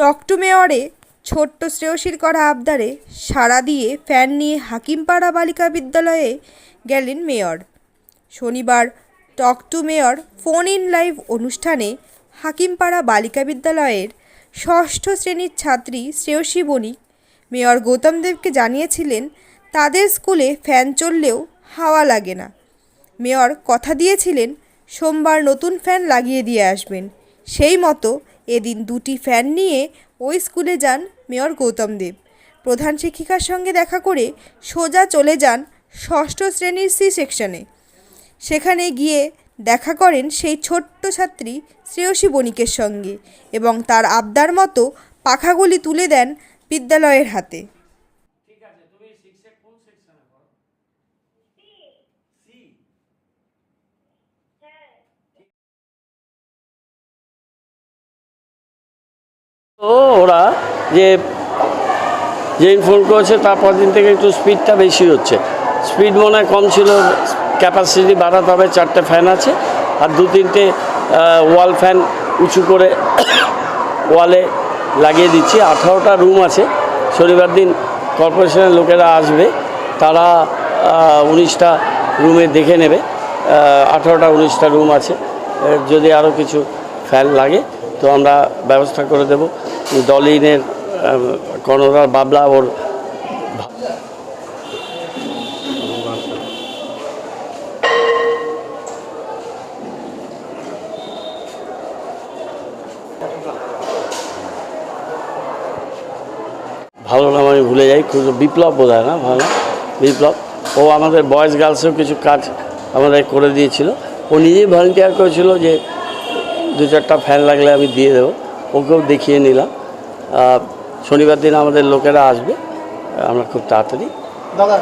টকটু মেয়রে ছোট্ট শ্রেয়সীর করা আবদারে সাড়া দিয়ে ফ্যান নিয়ে হাকিমপাড়া বালিকা বিদ্যালয়ে গেলেন মেয়র। শনিবার talk to mayor phone in live অনুষ্ঠানে হাকিমপাড়া বালিকা বিদ্যালয়ের ষষ্ঠ শ্রেণির ছাত্রী শ্রেয়সী বণিক, মেয়র গৌতম দেবকে জানিয়েছিলেন, তাদের স্কুলে ফ্যান চললেও হাওয়া লাগে না। মেয়র কথা দিয়েছিলেন, সোমবার নতুন ফ্যান লাগিয়ে দিয়ে আসবেন। সেই মতো এদিন দুটি ফ্যান নিয়ে ওই স্কুলে যান মেয়র গৌতম দেব। প্রধান শিক্ষিকার সঙ্গে দেখা করে সোজা চলে যান ষষ্ঠ শ্রেণির সি সেকশনে সেখানে গিয়ে দেখা করেন সেই ছোট্ট ছাত্রী শ্রেয়সী বণিকের সঙ্গে এবং তার আবদার মতো পাখাগুলি তুলে দেন বিদ্যালয়ের হাতে ঠিক আছে তুমি সিক্সে কোন সেকশনে পড়ো সি ও ওরা যে যেই ফোন করেছে তারপর দিন থেকে একটু স্পিডটা বেশি হচ্ছে। স্পিড মনে হয় কম ছিল ক্যাপাসিটি বাড়াতে হবে, চারটে ফ্যান আছে, আর দু তিনটে ওয়াল ফ্যান উঁচু করে ওয়ালে লাগিয়ে দিচ্ছি। আঠারোটা রুম আছে, শনিবার দিন কর্পোরেশনের লোকেরা আসবে, তারা উনিশটা রুমে দেখে নেবে। আঠারোটা, উনিশটা রুম আছে। যদি আরও কিছু ফ্যান লাগে, তো আমরা ব্যবস্থা করে দেব। দলিনের কর্ণধার বাবলা ওর ভালো নাম আমি ভুলে যাই, খুব বিপ্লব বোধ হয় না? ভালো বিপ্লব। ও আমাদের বয়েজ গার্লসেও কিছু কাজ আমাদের করে দিয়েছিল। ও নিজেই ভলেন্টিয়ার করেছিল যে দু চারটা ফ্যান লাগলে আমি দিয়ে দেবো। ওকেও দেখিয়ে নিলাম। শনিবার দিন আমাদের লোকেরা আসবে আমরা খুব তাড়াতাড়ি দাদা